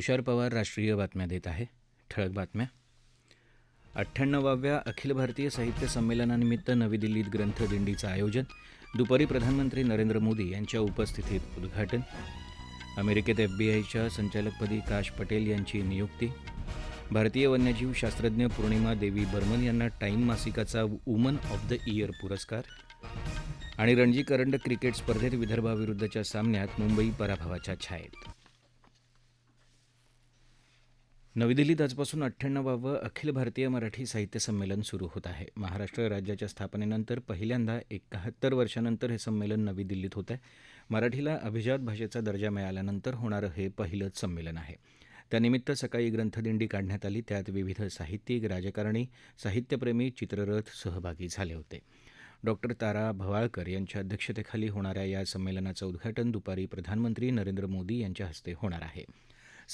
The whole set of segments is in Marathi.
तुषार पवार राष्ट्रीय बातम्या देत आहे. ठळक बातम्या. अठ्ठ्याण्णवाव्या अखिल भारतीय साहित्य संमेलनानिमित्त नवी दिल्लीत ग्रंथदिंडीचं आयोजन. दुपारी प्रधानमंत्री नरेंद्र मोदी यांच्या उपस्थितीत उद्घाटन. अमेरिकेत एफबीआयच्या संचालकपदी काश पटेल यांची नियुक्ती. भारतीय वन्यजीव शास्त्रज्ञ पूर्णिमा देवी बर्मन यांना टाईम मासिकाचा वुमन ऑफ द इयर पुरस्कार. आणि रणजी करंडक क्रिकेट स्पर्धेत विदर्भाविरुद्धच्या सामन्यात मुंबई पराभवाच्या छायेत. नवी दिल्लीत आजपासून अठ्ठ्याण्णवावं अखिल भारतीय मराठी साहित्य संमेलन सुरू होत आहे. महाराष्ट्र राज्याच्या स्थापनेनंतर पहिल्यांदा एकाहत्तर वर्षानंतर हे संमेलन नवी दिल्लीत होत आहे. मराठीला अभिजात भाषेचा दर्जा मिळाल्यानंतर होणारं हे पहिलंच संमेलन आहे. त्यानिमित्त सकाळी ग्रंथदिंडी काढण्यात आली. त्यात विविध साहित्यिक राजकारणी साहित्यप्रेमी चित्ररथ सहभागी झाले होते. डॉक्टर तारा भवाळकर यांच्या अध्यक्षतेखाली होणाऱ्या या संमेलनाचं उद्घाटन दुपारी प्रधानमंत्री नरेंद्र मोदी यांच्या हस्ते होणार आहे.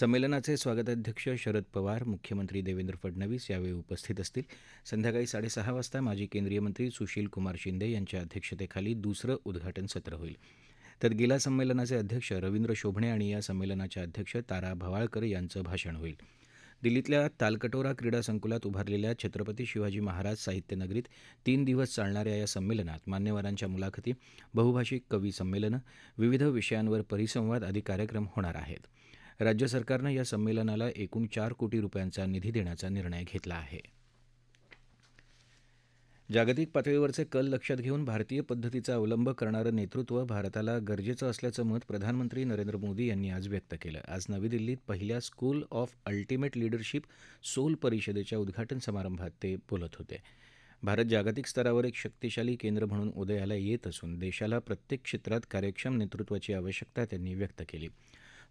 संमेलनाचे स्वागताध्यक्ष शरद पवार मुख्यमंत्री देवेंद्र फडणवीस यावेळी उपस्थित असतील. संध्याकाळी साडेसहा वाजता माजी केंद्रीय मंत्री सुशील कुमार शिंदे यांच्या अध्यक्षतेखाली दुसरं उद्घाटन सत्र होईल. तर गेल्या संमेलनाचे अध्यक्ष रवींद्र शोभणे आणि या संमेलनाच्या अध्यक्ष तारा भवाळकर यांचं भाषण होईल. दिल्लीतल्या तालकटोरा क्रीडा संकुलात उभारलेल्या छत्रपती शिवाजी महाराज साहित्य नगरीत तीन दिवस चालणाऱ्या या संमेलनात मान्यवरांच्या मुलाखती बहुभाषिक कवी संमेलनं विविध विषयांवर परिसंवाद आदी कार्यक्रम होणार आहेत. राज्य सरकारनं या संमेलनाला एकूण चार कोटी रुपयांचा निधी देण्याचा निर्णय घेतला आहे. जागतिक पातळीवरचे कल लक्षात घेऊन भारतीय पद्धतीचा अवलंब करणारं नेतृत्व भारताला गरजेचं असल्याचं मत प्रधानमंत्री नरेंद्र मोदी यांनी आज व्यक्त केलं. आज नवी दिल्लीत पहिल्या school of ultimate leadership soul परिषदेच्या उद्घाटन समारंभात ते बोलत होते. भारत जागतिक स्तरावर एक शक्तिशाली केंद्र म्हणून उदयाला येत असून देशाला प्रत्येक क्षेत्रात कार्यक्षम नेतृत्वाची आवश्यकता त्यांनी व्यक्त केली.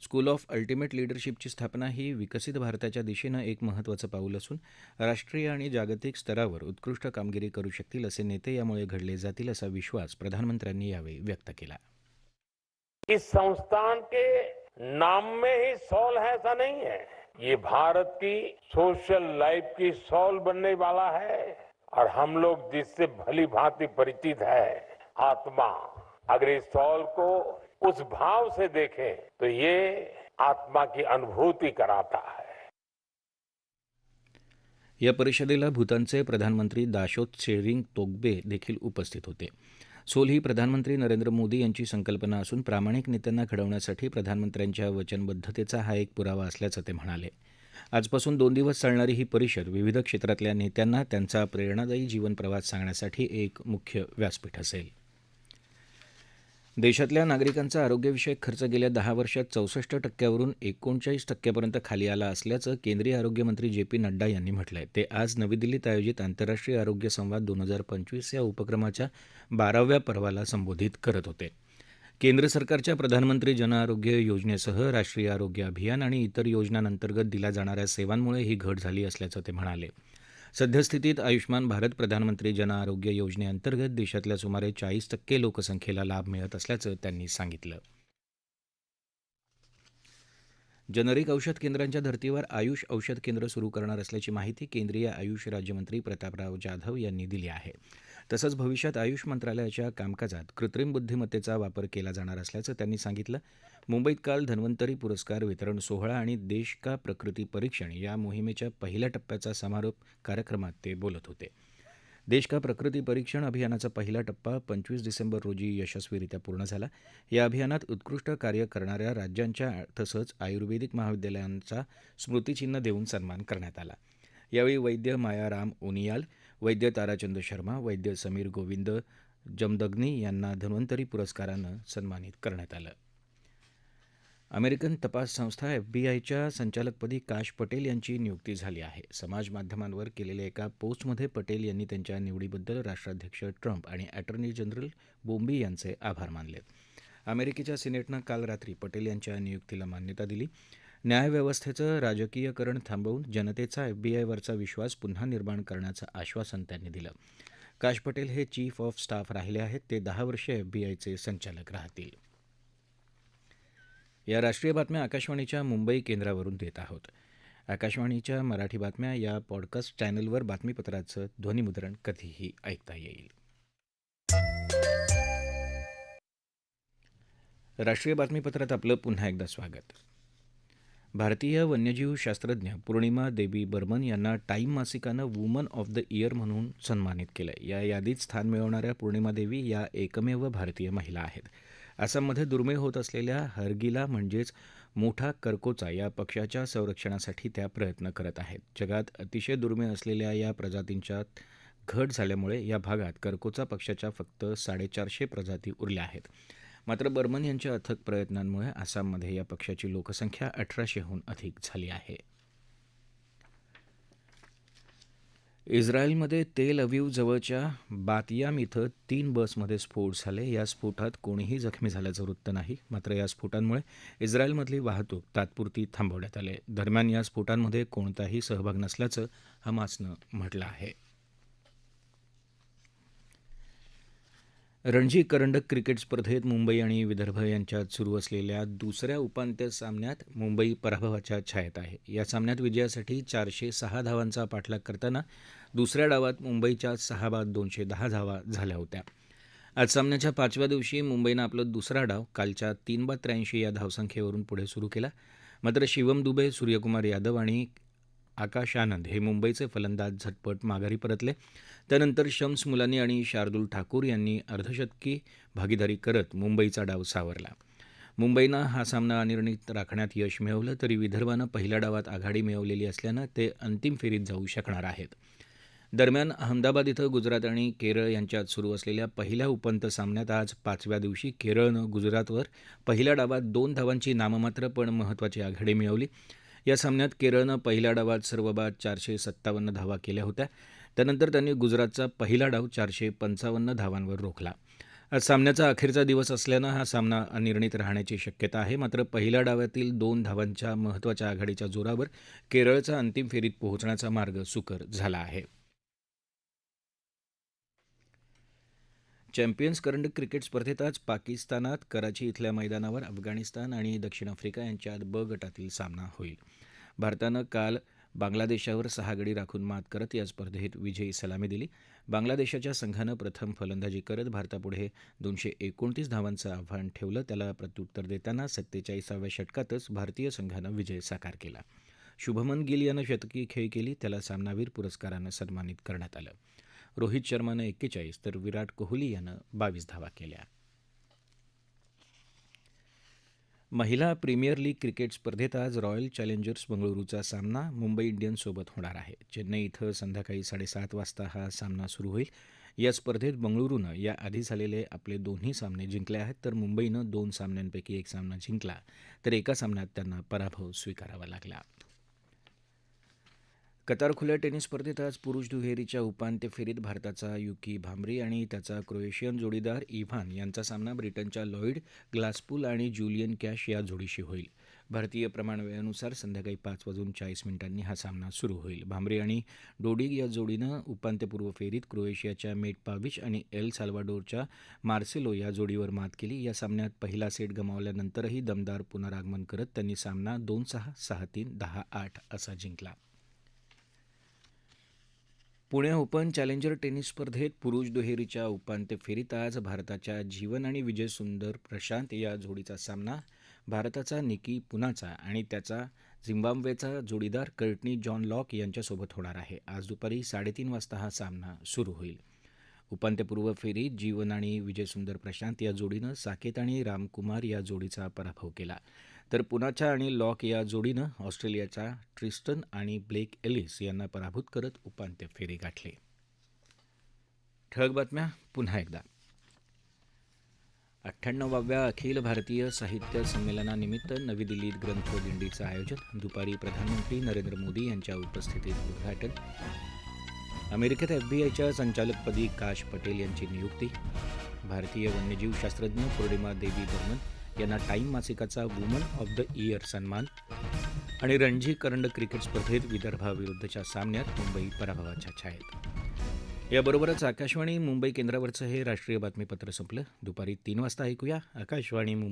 स्कूल ऑफ अल्टिमेट लीडरशिपची स्थापना ही विकसित भारताच्या दिशेनं एक महत्त्वाचं पाऊल असून राष्ट्रीय आणि जागतिक स्तरावर उत्कृष्ट कामगिरी करू शकतील असे नेते यामुळे घडले जातील असा विश्वास प्रधानमंत्र्यांनी यावेळी व्यक्त केला. इस संस्थान के नाम में ही सॉल है ऐसा नहीं है। ये भारत की सोशल लाइफ की सॉल बनने वाला है और हम लोग जिससे भली भांति परिचित है आत्मा। अगर इस सॉल को उस भाव से देखें तो ये आत्मा की अनुभूति कराता है। या परिषदेला भूतानचे प्रधानमंत्री दाशोत शेरिंग तोगबे देखील उपस्थित होते. सोल ही प्रधानमंत्री नरेंद्र मोदी यांची संकल्पना असून प्रामाणिक नेत्यांना घडवण्यासाठी प्रधानमंत्र्यांच्या वचनबद्धतेचा हा एक पुरावा असल्याचं ते म्हणाले. आजपासून दोन दिवस चालणारी ही परिषद विविध क्षेत्रातल्या नेत्यांना त्यांचा प्रेरणादायी जीवनप्रवास सांगण्यासाठी एक मुख्य व्यासपीठ असेल. देशातल्या नागरिकांचा आरोग्यविषयक खर्च गेल्या दहा वर्षात चौसष्ट टक्क्यावरून एकोणचाळीस टक्क्यापर्यंत खाली आला असल्याचं केंद्रीय आरोग्यमंत्री जे पी नड्डा यांनी म्हटलं आहे ते आज नवी दिल्लीत आयोजित आंतरराष्ट्रीय आरोग्य संवाद दोन हजार पंचवीस या उपक्रमाच्या बाराव्या पर्वाला संबोधित करत होते. केंद्र सरकारच्या प्रधानमंत्री जनआरोग्य योजनेसह राष्ट्रीय आरोग्य अभियान आणि इतर योजनांअंतर्गत दिल्या जाणाऱ्या सेवांमुळे ही घट झाली असल्याचं ते म्हणाले. सद्यस्थितीत आयुष्मान भारत प्रधानमंत्री जनआरोग्य योजनेअंतर्गत देशातल्या सुमारे चाळीस टक्के लोकसंख्येला लाभ मिळत असल्याचं त्यांनी सांगितलं. जनरिक औषध केंद्रांच्या धर्तीवर आयुष औषध केंद्र सुरू करणार असल्याची माहिती केंद्रीय आयुष राज्यमंत्री प्रतापराव जाधव यांनी दिली आहे. तसंच भविष्यात आयुष मंत्रालयाच्या कामकाजात कृत्रिम बुद्धिमत्तेचा वापर केला जाणार असल्याचं त्यांनी सांगितलं. मुंबईत काल धन्वंतरी पुरस्कार वितरण सोहळा आणि देश का प्रकृती परीक्षण या मोहिमेच्या पहिल्या टप्प्याचा समारोप कार्यक्रमात ते बोलत होते. देश का प्रकृती परीक्षण अभियानाचा पहिला टप्पा पंचवीस डिसेंबर रोजी यशस्वीरित्या पूर्ण झाला. या अभियानात उत्कृष्ट कार्य करणाऱ्या राज्यांच्या तसंच आयुर्वेदिक महाविद्यालयांचा स्मृतिचिन्ह देऊन सन्मान करण्यात आला. यावेळी वैद्य माया राम ओनियाल वैद्य ताराचंद शर्मा वैद्य समीर गोविंद जमदग्नी यांना धन्वंतरी पुरस्कारानं सन्मानित करण्यात आलं. अमेरिकन तपास संस्था एफबीआयच्या संचालकपदी काश पटेल यांची नियुक्ती झाली आहे. समाज माध्यमांवर केलेल्या एका पोस्टमध्ये पटेल यांनी त्यांच्या निवडीबद्दल राष्ट्राध्यक्ष ट्रम्प आणि अटर्नी जनरल बोम्बी यांचे आभार मानले. अमेरिकेच्या सिनेटनं काल रात्री पटेल यांच्या नियुक्तीला मान्यता दिली. न्यायव्यवस्थेचं राजकीयकरण थांबवून जनतेचा एफबीआयवरचा विश्वास पुन्हा निर्माण करण्याचं आश्वासन त्यांनी दिलं. काश पटेल हे चीफ ऑफ स्टाफ राहिले आहेत ते दहा वर्षे एफबीआयचे संचालक राहतील. या राष्ट्रीय बातम्या आकाशवाणीच्या मुंबई केंद्रावरून देत आहोत. आकाशवाणीच्या मराठी बातम्या या पॉडकास्ट चॅनलवर बातमीपत्राचं ध्वनिमुद्रण कधीही ऐकता येईल. राष्ट्रीय बातमीपत्रात आपलं पुन्हा एकदा स्वागत. भारतीय वन्यजीव शास्त्रज्ञ पूर्णिमा देवी बर्मन यांना टाईम मासिकानं वुमन ऑफ द इयर म्हणून सन्मानित केलं या यादीत स्थान मिळवणाऱ्या पूर्णिमा देवी या एकमेव भारतीय महिला आहेत. आसाममध्ये दुर्मिळ होत असलेल्या हरगिला म्हणजेच मोठा कर्कोचा या पक्षाच्या संरक्षणासाठी त्या प्रयत्न करत आहेत. जगात अतिशय दुर्मिळ असलेल्या या प्रजातींच्या घट झाल्यामुळे या भागात कर्कोचा पक्षाच्या फक्त साडेचारशे प्रजाती उरल्या आहेत. मात्र बर्मन यांच्या अथक प्रयत्नांमुळे आसाममध्ये या पक्षाची लोकसंख्या अठराशेहून अधिक झाली आहे. इस्रायलमध्ये तेल अवीव जवळच्या बातयाम इथं तीन बसमध्ये स्फोट झाले. या स्फोटात कोणीही जखमी झाल्याचं वृत्त नाही. मात्र या स्फोटांमुळे इस्रायलमधली वाहतूक तात्पुरती थांबवण्यात आली. दरम्यान या स्फोटांमध्ये कोणताही सहभाग नसल्याचं हमासनं म्हटलं आहे. रणजी करंडक क्रिकेट स्पर्धेत मुंबई आणि विदर्भ यांच्यात सुरू असलेल्या दुसऱ्या उपांत्य सामन्यात मुंबई पराभवाच्या छायेत आहे. या सामन्यात विजयासाठी चारशे सहा धावांचा पाठलाग करताना दुसऱ्या डावात मुंबईच्या सहा बाद दोनशे दहा धावा झाल्या होत्या. आज सामन्याच्या पाचव्या दिवशी मुंबईनं आपलं दुसरा डाव कालच्या तीन बाद त्र्याऐंशी या धावसंख्येवरून पुढे सुरू केला. मात्र शिवम दुबे सूर्यकुमार यादव आणि आकाश आनंद हे मुंबईचे फलंदाज झटपट माघारी परतले. त्यानंतर शम्स मुलानी आणि शार्दूल ठाकूर यांनी अर्धशतकी भागीदारी करत मुंबईचा डाव सावरला. मुंबईनं हा सामना अनिर्णित राखण्यात यश मिळवलं तरी विदर्भानं पहिल्या डावात आघाडी मिळवलेली असल्यानं ते अंतिम फेरीत जाऊ शकणार आहेत. दरम्यान अहमदाबाद इथं गुजरात आणि केरळ यांच्यात सुरू असलेल्या पहिल्या उपंत सामन्यात आज पाचव्या दिवशी केरळनं गुजरातवर पहिल्या डावात दोन धावांची नाममात्र पण महत्त्वाची आघाडी मिळवली. या सामन्यात केरळनं पहिल्या डावात सर्व बाद चारशे सत्तावन्न धावा केल्या होत्या. त्यानंतर त्यांनी गुजरातचा पहिला डाव चारशे पंचावन्न धावांवर रोखला. आज सामन्याचा अखेरचा दिवस असल्यानं हा सामना अनिर्णित राहण्याची शक्यता आहे. मात्र पहिल्या डावातील दोन धावांच्या महत्त्वाच्या आघाडीच्या जोरावर केरळचा अंतिम फेरीत पोहोचण्याचा मार्ग सुकर झाला आहे. चॅम्पियन्स करंडक क्रिकेट स्पर्धेत आज पाकिस्तानात कराची इथल्या मैदानावर अफगाणिस्तान आणि दक्षिण आफ्रिका यांच्यात ब गटातील सामना होईल. भारतानं काल बांगलादेशावर सहा गडी राखून मात करत या स्पर्धेत विजयी सलामी दिली. बांगलादेशाच्या संघानं प्रथम फलंदाजी करत भारतापुढे दोनशे एकोणतीस धावांचं आव्हान ठेवलं. त्याला प्रत्युत्तर देताना सत्तेचाळीसाव्या षटकातच भारतीय संघानं विजय साकार केला. शुभमन गिल यानं शतकी खेळी केली. त्याला सामनावीर पुरस्कारानं सन्मानित करण्यात आलं. रोहित शर्मानं एक्केचाळीस तर विराट कोहली यानं बावीस धावा केल्या. महिला प्रीमियर लीग क्रिकेट स्पर्धेत आज रॉयल चॅलेंजर्स बंगळुरूचा सामना मुंबई इंडियन्ससोबत होणार आहे. चेन्नई इथं संध्याकाळी साडेसात वाजता हा सामना सुरू होईल. या स्पर्धेत बंगळुरूनं या आधी झालेले आपले दोन्ही सामने जिंकले आहेत तर मुंबईनं दोन सामन्यांपैकी एक सामना जिंकला तर एका सामन्यात त्यांना पराभव स्वीकारावा लागला. कतार खुल्या टेनिस स्पर्धेत आज पुरुष दुहेरीच्या उपांत्य फेरीत भारताचा युकी भांबरी आणि त्याचा क्रोएशियन जोडीदार इव्हान यांचा सामना ब्रिटनच्या लॉईड ग्लासपूल आणि ज्युलियन कॅश या जोडीशी होईल. भारतीय प्रमाणवेळेनुसार संध्याकाळी पाच वाजून चाळीस मिनिटांनी हा सामना सुरू होईल. भांबरी आणि डोडिग या जोडीनं उपांत्यपूर्व फेरीत क्रोएशियाच्या मेट पाविच आणि एल साल्वाडोरच्या मार्सेलो या जोडीवर मात केली. या सामन्यात पहिला सेट गमावल्यानंतरही दमदार पुनरागमन करत त्यांनी सामना दोन सहा सहा तीन दहा आठ असा जिंकला. पुणे ओपन चॅलेंजर टेनिस स्पर्धेत पुरुष दुहेरीच्या उपांत्य फेरीत आज भारताच्या जीवन आणि विजय सुंदर प्रशांत या जोडीचा सामना भारताचा निकी पुनाचा आणि त्याचा झिम्बाब्वेचा जोडीदार कर्टनी जॉन लॉक यांच्यासोबत होणार आहे. आज दुपारी साडेतीन वाजता हा सामना सुरू होईल. उपांत्यपूर्व फेरीत जीवन आणि विजय सुंदर प्रशांत या जोडीनं साकेत आणि रामकुमार या जोडीचा पराभव केला. तर पुनाच्या आणि लॉक या जोडीनं ऑस्ट्रेलियाच्या ट्रिस्टन आणि ब्लेक एलिस यांना पराभूत करत उपांत्य फेरी गाठली. ठळक बातम्या पुन्हा एकदा. अठ्ठ्याण्णवाव्या अखिल भारतीय साहित्य संमेलनानिमित्त नवी दिल्लीत ग्रंथ दिंडीचं आयोजन. दुपारी प्रधानमंत्री नरेंद्र मोदी यांच्या उपस्थितीत उद्घाटन. अमेरिकेत एफबीआयच्या संचालकपदी काश पटेल यांची नियुक्ती. भारतीय वन्यजीव शास्त्रज्ञ पौर्णिमा देवी बर्मन यांना टाईम मासिकाचा वुमन ऑफ द इयर सन्मान आणि रणजी करंड क्रिकेट स्पर्धेत विदर्भाविरुद्धच्या सामन्यात मुंबई पराभवाच्या छायेत. याबरोबरच आकाशवाणी मुंबई केंद्रावरचं हे राष्ट्रीय बातमीपत्र संपलं. दुपारी तीन वाजता ऐकूया आकाशवाणी मुंबई.